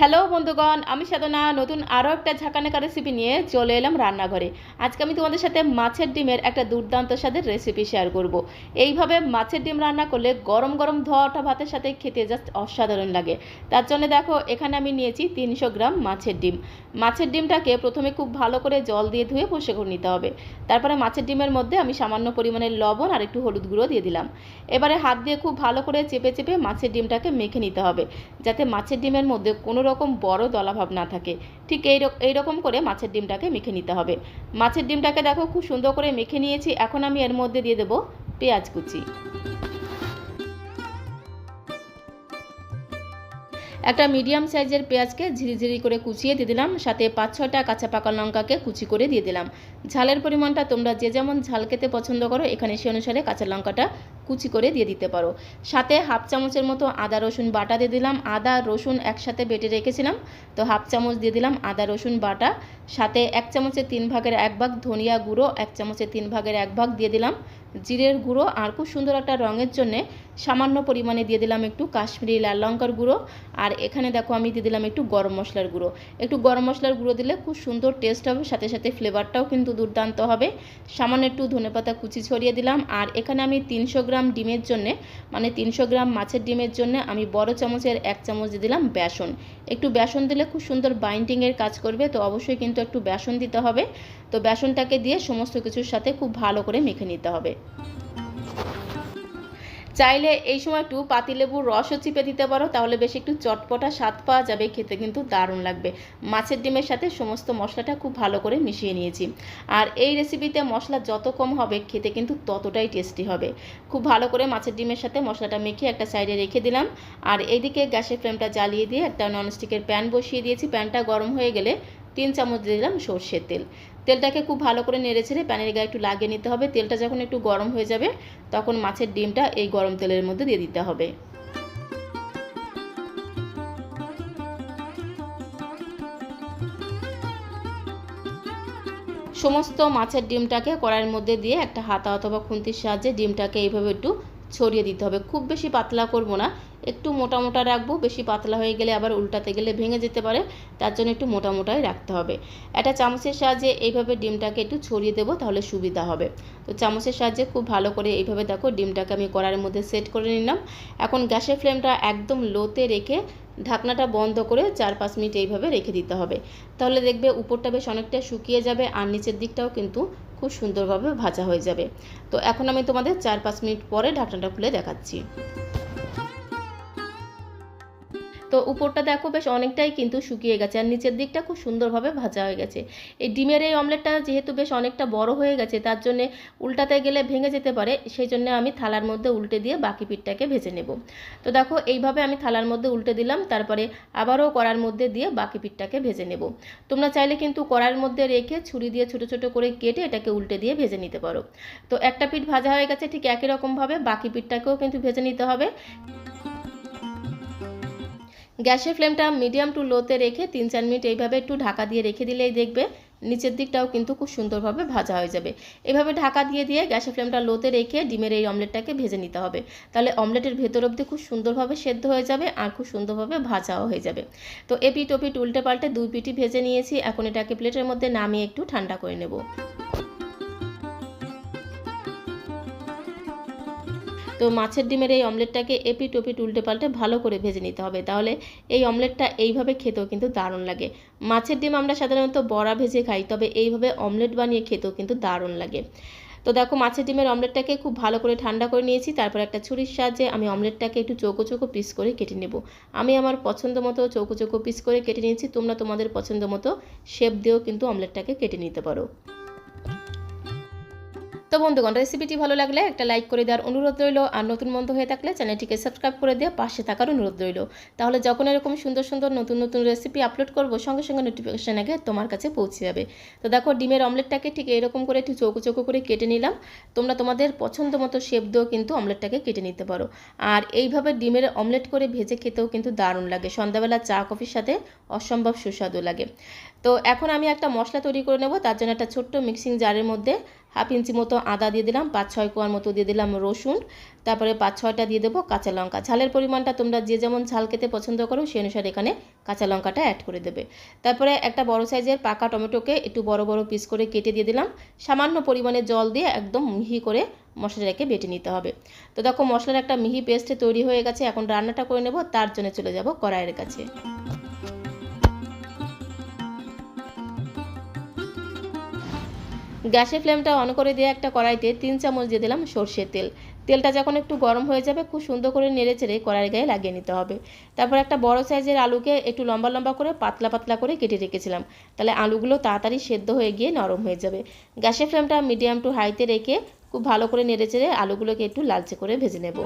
Hello বন্ধুগণ, আমি সাধনা। নতুন আরও একটা ঝাঁকানাকা রেসিপি নিয়ে চলে এলাম রান্নাঘরে। আজকে আমি তোমাদের সাথে মাছের ডিমের একটা দুর্দান্ত স্বাদের রেসিপি শেয়ার করব। এইভাবে মাছের ডিম রান্না করলে গরম গরম ধোয়াটা ভাতের সাথে খেতে জাস্ট অসাধারণ লাগে। তার জন্য দেখো, এখানে আমি নিয়েছি তিনশো গ্রাম মাছের ডিম। মাছের ডিমটাকে প্রথমে খুব ভালো করে জল দিয়ে ধুয়ে বসে করে নিতে হবে। তারপরে মাছের ডিমের মধ্যে আমি সামান্য পরিমাণের লবণ আর একটু হলুদ গুঁড়ো দিয়ে দিলাম। এবারে হাত দিয়ে খুব ভালো করে চেপে চেপে মাছের ডিমটাকে মেখে নিতে হবে, যাতে মাছের ডিমের মধ্যে কোনো রকম বড় দলাভাব না থাকে। ঠিক এই এইরকম করে মাছের ডিমটাকে মেখে নিতে হবে। মাছের ডিমটাকে দেখো খুব সুন্দর করে মেখে নিয়েছি। এখন আমি এর মধ্যে দিয়ে দেবো পেঁয়াজ কুচি। একটা মিডিয়াম সাইজের পেঁয়াজকে ঝিরিঝিরি করে কুচিয়ে দিয়ে দিলাম। সাথে পাঁচ ছয়টা কাঁচা পাকা লঙ্কাকে কুচি করে দিয়ে দিলাম। ঝালের পরিমাণটা তোমরা যে যেমন ঝাল খেতে পছন্দ করো, এখানে সে অনুসারে কাঁচা লঙ্কাটা কুচি করে দিয়ে দিতে পারো। সাথে হাফ চামচের মতো আদা, রসুন বাটা দিয়ে দিলাম। আদা, রসুন একসাথে বেটে রেখেছিলাম। তো হাফ চামচ দিয়ে দিলাম আদা, রসুন বাটা। সাথে এক চামচের তিন ভাগের এক ভাগ ধনিয়া গুঁড়ো, এক চামচের তিন ভাগের এক ভাগ দিয়ে দিলাম। জিরের গুঁড়ো আর খুব সুন্দর একটা রঙের জন্যে সামান্য পরিমাণে দিয়ে দিলাম একটু কাশ্মীরি লাল লঙ্কার গুঁড়ো। আর এখানে দেখো আমি দিয়ে দিলাম একটু গরম মশলার গুঁড়ো। একটু গরম মশলার গুঁড়ো দিলে খুব সুন্দর টেস্ট হবে, সাথে সাথে ফ্লেভারটাও কিন্তু দুর্দান্ত হবে। সামান্য একটু ধনেপাতা কুচি ছড়িয়ে দিলাম। আর এখানে আমি তিনশো গ্রাম ডিমের জন্যে মানে তিনশো গ্রাম মাছের ডিমের জন্য আমি বড় চামচের এক চামচ দিয়ে দিলাম বেসন। একটু বেসন দিলে খুব সুন্দর বাইন্ডিংয়ের কাজ করবে, তো অবশ্যই কিন্তু একটু বেসন দিতে হবে। তো বেসনটাকে দিয়ে সমস্ত কিছুর সাথে খুব ভালো করে মেখে নিতে হবে। চাইলে এই সময় একটু পাতিলেবুর রসও চিপে দিতে পারো, তাহলে বেশ একটু চটপটা স্বাদ পাওয়া যাবে, খেতে কিন্তু দারুণ লাগবে। মাছের ডিমের সাথে সমস্ত মশলাটা খুব ভালো করে মিশিয়ে নিয়েছি। আর এই রেসিপিতে মশলা যত কম হবে, খেতে কিন্তু ততটাই টেস্টি হবে। খুব ভালো করে মাছের ডিমের সাথে মশলাটা মেখে একটা সাইডে রেখে দিলাম। আর এইদিকে গ্যাসের ফ্লেমটা জ্বালিয়ে দিয়ে একটা ননস্টিকের প্যান বসিয়ে দিয়েছি। প্যানটা গরম হয়ে গেলে তিন চামচ দিয়ে দিলাম সর্ষের তেল। তেলটাকে খুব ভালো করে নেড়ে ছেড়ে প্যানের গায়ে একটু লাগিয়ে নিতে হবে। তেলটা যখন একটু গরম হয়ে যাবে, তখন মাছের ডিমটা এই গরম তেলের মধ্যে দিয়ে দিতে হবে। সমস্ত মাছের ডিমটাকে কড়াইয়ের মধ্যে দিয়ে একটা হাতা অথবা খুন্তির সাহায্যে ডিমটাকে এইভাবে একটু ছড়িয়ে দিতে হবে। খুব বেশি পাতলা করব না। একটু মোটা মোটা রাখব, বেশি পাতলা হয়ে গেলে আবার উল্টাতে গেলে ভেঙে যেতে পারে, তার জন্য একটু মোটা মোটাই রাখতে হবে। একটা চামচের সাহায্যে এইভাবে ডিমটাকে একটু ছড়িয়ে দেবো, তাহলে সুবিধা হবে। তো চামচের সাহায্যে খুব ভালো করে এইভাবে দেখো ডিমটাকে আমি কড়ার মধ্যে সেট করে নিলাম। এখন গ্যাসের ফ্লেমটা একদম লোতে রেখে ঢাকনাটা বন্ধ করে চার পাঁচ মিনিট এইভাবে রেখে দিতে হবে। তাহলে দেখবে উপরটা বেশ অনেকটা শুকিয়ে যাবে আর নিচের দিকটাও কিন্তু খুব সুন্দরভাবে ভাজা হয়ে যাবে। তো এখন আমি তোমাদের চার পাঁচ মিনিট পরে ঢাকনাটা খুলে দেখাচ্ছি। তো উপরটা দেখো বেশ অনেকটাই কিন্তু শুকিয়ে গেছে আর নিচের দিকটা খুব সুন্দরভাবে ভাজা হয়ে গেছে। এই ডিমের এই অমলেটটা যেহেতু বেশ অনেকটা বড় হয়ে গেছে, তার জন্য উল্টাতে গেলে ভেঙে যেতে পারে, সেই জন্য আমি থালার মধ্যে উল্টে দিয়ে বাকি পিঠটাকে ভেজে নেব। তো দেখো এইভাবে আমি থালার মধ্যে উল্টে দিলাম, তারপরে আবারও কড়ার মধ্যে দিয়ে বাকি পিঠটাকে ভেজে নেব। তোমরা চাইলে কিন্তু কড়ার মধ্যে রেখে ছুরি দিয়ে ছোটো ছোটো করে কেটে এটাকে উল্টে দিয়ে ভেজে নিতে পারো। তো একটা পিঠ ভাজা হয়ে গেছে ঠিক একই রকমভাবে, বাকি পিঠটাকেও কিন্তু ভেজে নিতে হবে। গ্যাসের ফ্লেমটা মিডিয়াম টু লোতে রেখে তিন চার মিনিট এইভাবে একটু ঢাকা দিয়ে রেখে দিলেই দেখবে নিচের দিকটাও কিন্তু খুব সুন্দরভাবে ভাজা হয়ে যাবে। এভাবে ঢাকা দিয়ে দিয়ে গ্যাসের ফ্লেমটা লোতে রেখে ডিমের এই অমলেটটাকে ভেজে নিতে হবে। তাহলে অমলেটের ভেতর অবধি খুব সুন্দরভাবে সেদ্ধ হয়ে যাবে আর খুব সুন্দরভাবে ভাজাও হয়ে যাবে। তো এপিট ওপিট উল্টে পাল্টে দুই পিটি ভেজে নিয়েছি, এখন এটাকে প্লেটের মধ্যে নামিয়ে একটু ঠান্ডা করে নেব। তো মাছের ডিমের এই অমলেটটাকে এপি ওপিট উল্টে পাল্টে ভালো করে ভেজে নিতে হবে। তাহলে এই অমলেটটা এইভাবে খেতেও কিন্তু দারুণ লাগে। মাছের ডিম আমরা সাধারণত বড়া ভেজে খাই, তবে এইভাবে অমলেট বানিয়ে খেতেও কিন্তু দারুণ লাগে। তো দেখো, মাছের ডিমের অমলেটটাকে খুব ভালো করে ঠান্ডা করে নিয়েছি, তারপর একটা ছুরির সাহায্যে আমি অমলেটটাকে একটু চৌকো চৌকো পিস করে কেটে নেব। আমি আমার পছন্দ মতো চৌকো চৌকো পিস করে কেটে নিয়েছি, তোমরা তোমাদের পছন্দ মতো শেপ দিয়েও কিন্তু অমলেটটাকে কেটে নিতে পারো। তো বন্ধুগণ রেসিপিটি ভালো লাগলে একটা লাইক করে দেওয়ার অনুরোধ রইল। আর নতুন বন্ধু হয়ে থাকলে চ্যানেলটিকে সাবস্ক্রাইব করে দিয়ে পাশে থাকার অনুরোধ রইল। তাহলে যখন এরকম সুন্দর সুন্দর নতুন নতুন রেসিপি আপলোড করব, সঙ্গে সঙ্গে নোটিফিকেশান আগে তোমার কাছে পৌঁছে যাবে। তো দেখো, ডিমের অমলেটটাকে ঠিক এরকম করে একটু চৌকো চৌকো করে কেটে নিলাম। তোমরা তোমাদের পছন্দ মতো শেপ দিয়েও কিন্তু অমলেটটাকে কেটে নিতে পারো। আর এইভাবে ডিমের অমলেট করে ভেজে খেতেও কিন্তু দারুণ লাগে। সন্ধ্যাবেলা চা কফির সাথে অসম্ভব সুস্বাদু লাগে। তো এখন আমি একটা মশলা তৈরি করে নেব, তার জন্য একটা ছোট্ট মিক্সিং জারের মধ্যে হাফ ইঞ্চি মতো আদা দিয়ে দিলাম, পাঁচ ছয় কোয়ার মতো দিয়ে দিলাম রসুন, তারপরে পাঁচ ছয়টা দিয়ে দেবো কাঁচা লঙ্কা। ঝালের পরিমাণটা তোমরা যে যেমন ঝাল খেতে পছন্দ করো, সেই অনুসারে এখানে কাঁচা লঙ্কাটা অ্যাড করে দেবে। তারপরে একটা বড় সাইজের পাকা টমেটোকে একটু বড় বড় পিস করে কেটে দিয়ে দিলাম, সামান্য পরিমাণে জল দিয়ে একদম মিহি করে মশলাটাকে বেটে নিতে হবে। তো দেখো মশলার একটা মিহি পেস্ট তৈরি হয়ে গেছে, এখন রান্নাটা করে নেব, তার জন্য চলে যাব কড়াইয়ের কাছে। গ্যাসের ফ্লেমটা অন করে দিয়ে একটা কড়াইতে তিন চামচ দিয়ে দিলাম সর্ষের তেল। তেলটা যখন একটু গরম হয়ে যাবে, খুব সুন্দর করে নেড়ে চেড়ে কড়াইয়ের গায়ে লাগিয়ে নিতে হবে। তারপর একটা বড় সাইজের আলুকে একটু লম্বা লম্বা করে পাতলা পাতলা করে কেটে রেখেছিলাম। তাহলে আলুগুলো তাড়াতাড়ি সেদ্ধ হয়ে গিয়ে নরম হয়ে যাবে। গ্যাসের ফ্লেমটা মিডিয়াম টু হাইতে রেখে খুব ভালো করে নেড়ে চেড়ে আলুগুলোকে একটু লালচে করে ভেজে নেব।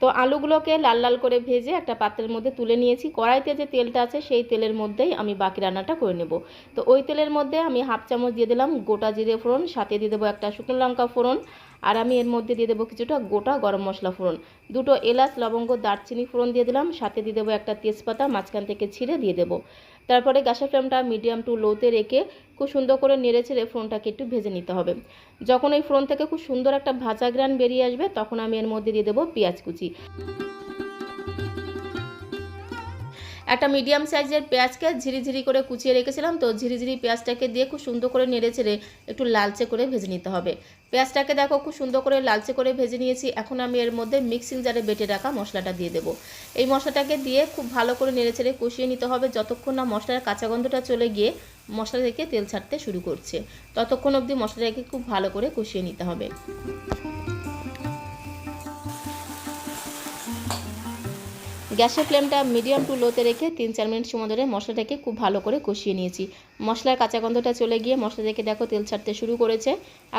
তো আলুগুলোকে লাল লাল করে ভেজে একটা পাত্রের মধ্যে তুলে নিয়েছি। কড়াইতে যে তেলটা আছে, সেই তেলের মধ্যেই আমি বাকি রান্নাটা করে নেব। তো ওই তেলের মধ্যে আমি হাফ চামচ দিয়ে দিলাম গোটা জিরে ফোড়ন, সাথে দিয়ে দেবো একটা শুকনো লঙ্কা ফোড়ন আর আমি এর মধ্যে দিয়ে দেবো কিছুটা গোটা গরম মশলা ফোড়ন। দুটো এলাচ, লবঙ্গ, দারচিনি ফোড়ন দিয়ে দিলাম। সাথে দিয়ে দেবো একটা তেজপাতা, মাঝখান থেকে ছিঁড়ে দিয়ে দেবো। তারপরে গ্যাসের ফ্লেমটা মিডিয়াম টু লোতে রেখে খুব সুন্দর করে নেড়ে ছেড়ে ফোড়নটাকে একটু ভেজে নিতে হবে। যখন এই ফোড়ন থেকে খুব সুন্দর একটা ভাজা গ্রান বেরিয়ে আসবে, তখন আমি এর মধ্যে দিয়ে দেবো পেঁয়াজ কুচি। একটা মিডিয়াম সাইজের পেঁয়াজকে ঝিরিঝিরি করে কুচিয়ে রেখেছিলাম, তো ঝিরিঝিরি পেঁয়াজটাকে দিয়ে খুব সুন্দর করে নেড়ে চেড়ে একটু লালচে করে ভেজে নিতে হবে। পেঁয়াজটাকে দেখো খুব সুন্দর করে লালচে করে ভেজে নিয়েছি, এখন আমি এর মধ্যে মিক্সিং জারে বেটে রাখা মশলাটা দিয়ে দেবো। এই মশলাটাকে দিয়ে খুব ভালো করে নেড়ে চেড়ে কষিয়ে নিতে হবে, যতক্ষণ না মশলার কাঁচা গন্ধটা চলে গিয়ে মশলা থেকে তেল ছাড়তে শুরু করছে, ততক্ষণ অবধি মশলাটাকে খুব ভালো করে কষিয়ে নিতে হবে। গ্যাসের ফ্লেমটা মিডিয়াম টু লোতে রেখে তিন চার মিনিট সময় ধরে মশলাটাকে খুব ভালো করে কষিয়ে নিয়েছি। মশলার কাঁচা গন্ধটা চলে গিয়ে মশলা থেকে দেখো তেল ছাড়তে শুরু করেছে।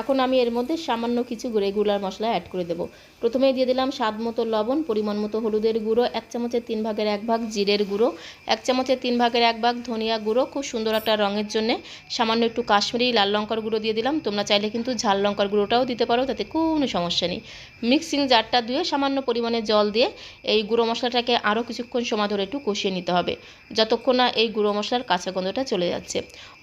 এখন আমি এর মধ্যে সামান্য কিছু রেগুলার মশলা অ্যাড করে দেবো। প্রথমেই দিয়ে দিলাম স্বাদ মতো লবণ, পরিমাণ মতো হলুদের গুঁড়ো, এক চামচের তিন ভাগের এক ভাগ জিরের গুঁড়ো, এক চামচের তিন ভাগের এক ভাগ ধনিয়া গুঁড়ো, খুব সুন্দর একটা রঙের জন্য। সামান্য একটু কাশ্মীরি লাল লঙ্কার গুঁড়ো দিয়ে দিলাম। তোমরা চাইলে কিন্তু ঝাল লঙ্কার গুঁড়োটাও দিতে পারো, তাতে কোনো সমস্যা নেই। মিক্সিং জারটা ধুয়ে সামান্য পরিমাণে জল দিয়ে এই গুঁড়ো মশলাটাকে আরও কিছুক্ষণ সময় ধরে একটু কষিয়ে নিতে হবে, যতক্ষণ না এই গুঁড়ো মশলার কাঁচা গন্ধটা চলে যাচ্ছে।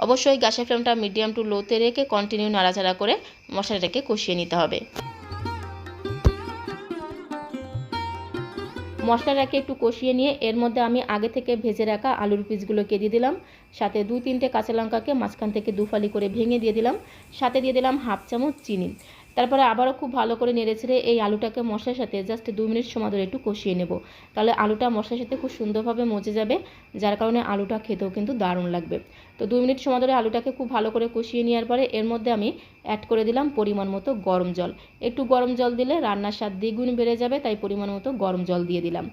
অবশ্যই গ্যাসের ফ্লেমটা মিডিয়াম টু লোতে রেখে কন্টিনিউ নাড়াচাড়া করে মশলাটাকে কষিয়ে নিতে হবে। মশলাটাকে একটু কষিয়ে নিয়ে এর মধ্যে আমি আগে থেকে ভেজে রাখা আলুর পিসগুলোকে দিয়ে দিলাম, সাথে দু তিনটে কাঁচা লঙ্কাকে মাঝখান থেকে দুফালি করে ভেঙে দিয়ে দিলাম, সাথে দিয়ে দিলাম হাফ চামচ চিনি। তারপরে আবারও খুব ভালো করে নেড়ে ছেড়ে এই আলুটাকে মশলার সাথে জাস্ট দু মিনিট সময় ধরে একটু কষিয়ে নেব। তাহলে আলুটা মশলার সাথে খুব সুন্দরভাবে মজে যাবে, যার কারণে আলুটা খেতেও কিন্তু দারুণ লাগবে। তো দু মিনিট সময় ধরে আলুটাকে খুব ভালো করে কষিয়ে নেওয়ার পরে এর মধ্যে আমি অ্যাড করে দিলাম পরিমাণ মতো গরম জল। একটু গরম জল দিলে রান্নার স্বাদ দ্বিগুণ বেড়ে যাবে, তাই পরিমাণ মতো গরম জল দিয়ে দিলাম।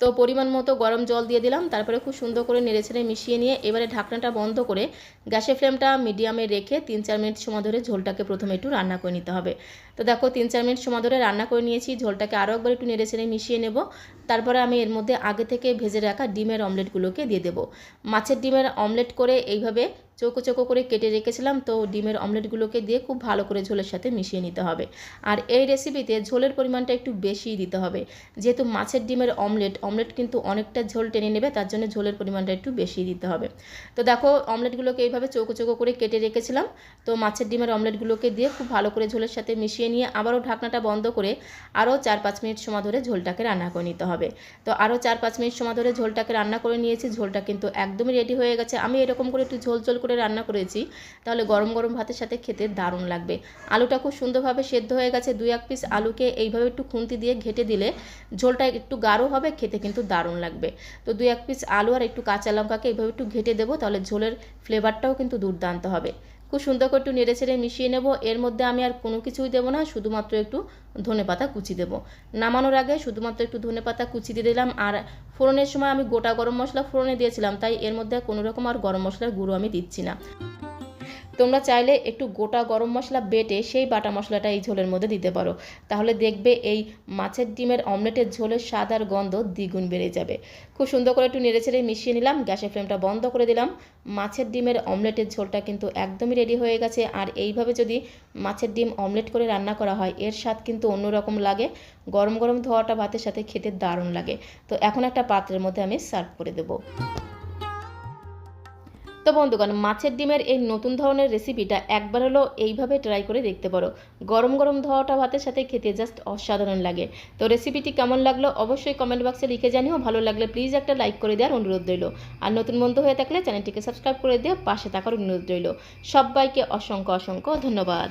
তো পরিমাণ মতো গরম জল দিয়ে দিলাম, তারপরে খুব সুন্দর করে নেড়ে ছেড়ে মিশিয়ে নিয়ে এবারে ঢাকনাটা বন্ধ করে গ্যাসের ফ্লেমটা মিডিয়ামে রেখে তিন চার মিনিট সময় ধরে ঝোলটাকে প্রথমে একটু রান্না করে নিতে হবে। তো দেখো তিন চার মিনিট সময় ধরে রান্না করে নিয়েছি, ঝোলটাকে আরও একবার একটু নেড়ে ছেড়ে মিশিয়ে নেব। তারপরে আমি এর মধ্যে আগে থেকে ভেজে রাখা ডিমের অমলেটগুলোকে দিয়ে দেবো। মাছের ডিমের অমলেট করে এইভাবে চৌকো চৌকো করে কেটে রেখেছিলাম, তো ডিমের অমলেটগুলোকে দিয়ে খুব ভালো করে ঝোলের সাথে মিশিয়ে নিতে হবে। আর এই রেসিপিতে ঝোলের পরিমাণটা একটু বেশিই দিতে হবে। যেহেতু মাছের ডিমের অমলেট অমলেট কিন্তু অনেকটা ঝোল টেনে নেবে, তার জন্য ঝোলের পরিমাণটা একটু বেশি দিতে হবে। তো দেখো, অমলেটগুলোকে এইভাবে চৌকো চৌকো করে কেটে রেখেছিলাম। তো মাছের ডিমের অমলেটগুলোকে দিয়ে খুব ভালো করে ঝোলের সাথে মিশিয়ে নিয়ে আবারও ঢাকনাটা বন্ধ করে আরও চার পাঁচ মিনিট সময় ধরে ঝোলটাকে রান্না করে নিতে হবে। তো আরও চার পাঁচ মিনিট সময় ধরে ঝোলটাকে রান্না করে নিয়েছি, ঝোলটা কিন্তু একদমই রেডি হয়ে গেছে। আমি এরকম করে একটু ঝোল ঝোল করে রান্না করেছি, তাহলে গরম গরম ভাতের সাথে খেতে দারুণ লাগবে। আলুটা খুব সুন্দরভাবে সেদ্ধ হয়ে গেছে, দুই এক পিস আলুকে এইভাবে একটু খুন্তি দিয়ে ঘেটে দিলে ঝোলটা একটু গাঢ় হবে, খেতে কিন্তু দারুণ লাগবে। তো দুই এক পিস আলু আর একটু কাঁচা লঙ্কাকে এইভাবে একটু ঘেটে দেবো, তাহলে ঝোলের ফ্লেভারটাও কিন্তু দুর্দান্ত হবে। খুব সুন্দর করে একটু নেড়ে ছেড়ে মিশিয়ে নেব। এর মধ্যে আমি আর কোনো কিছুই দেবো না, শুধুমাত্র একটু ধনে পাতা কুচি দেবো। নামানোর আগে শুধুমাত্র একটু ধনে পাতা কুচি দিয়ে দিলাম। আর ফোড়নের সময় আমি গোটা গরম মশলা ফোড়নে দিয়েছিলাম, তাই এর মধ্যে কোনো রকম আর গরম মশলার গুঁড়ো আমি দিচ্ছি না। তোমরা চাইলে একটু গোটা গরম মশলা বেটে সেই বাটা মশলাটা এই ঝোলের মধ্যে দিতে পারো। তাহলে দেখবে এই মাছের ডিমের অমলেটের ঝোলের স্বাদ আর গন্ধ দ্বিগুণ বেড়ে যাবে। খুব সুন্দর করে একটু নেড়ে ছেড়ে মিশিয়ে নিলাম, গ্যাসের ফ্লেমটা বন্ধ করে দিলাম। মাছের ডিমের অমলেটের ঝোলটা কিন্তু একদমই রেডি হয়ে গেছে। আর এইভাবে যদি মাছের ডিম অমলেট করে রান্না করা হয়, এর স্বাদ কিন্তু অন্যরকম লাগে। গরম গরম ধোয়াটা ভাতের সাথে খেতে দারুণ লাগে। তো এখন একটা পাত্রের মধ্যে আমি সার্ভ করে দেবো। তো বন্ধুগণ, মাছের ডিমের এই নতুন ধরনের রেসিপিটা একবার হলো এইভাবে ট্রাই করে দেখতে পারো। গরম গরম ধোয়াটা ভাতের সাথে খেতে জাস্ট অসাধারণ লাগে। তো রেসিপিটি কেমন লাগল অবশ্যই কমেন্ট বক্সে লিখে জানিও। ভালো লাগলে প্লিজ একটা লাইক করে দেওয়ার অনুরোধ রইল। আর নতুন বন্ধু হয়ে থাকলে চ্যানেলটিকে সাবস্ক্রাইব করে দিয়ে পাশে থাকার অনুরোধ রইল। সবাইকে অসংখ্য অসংখ্য ধন্যবাদ।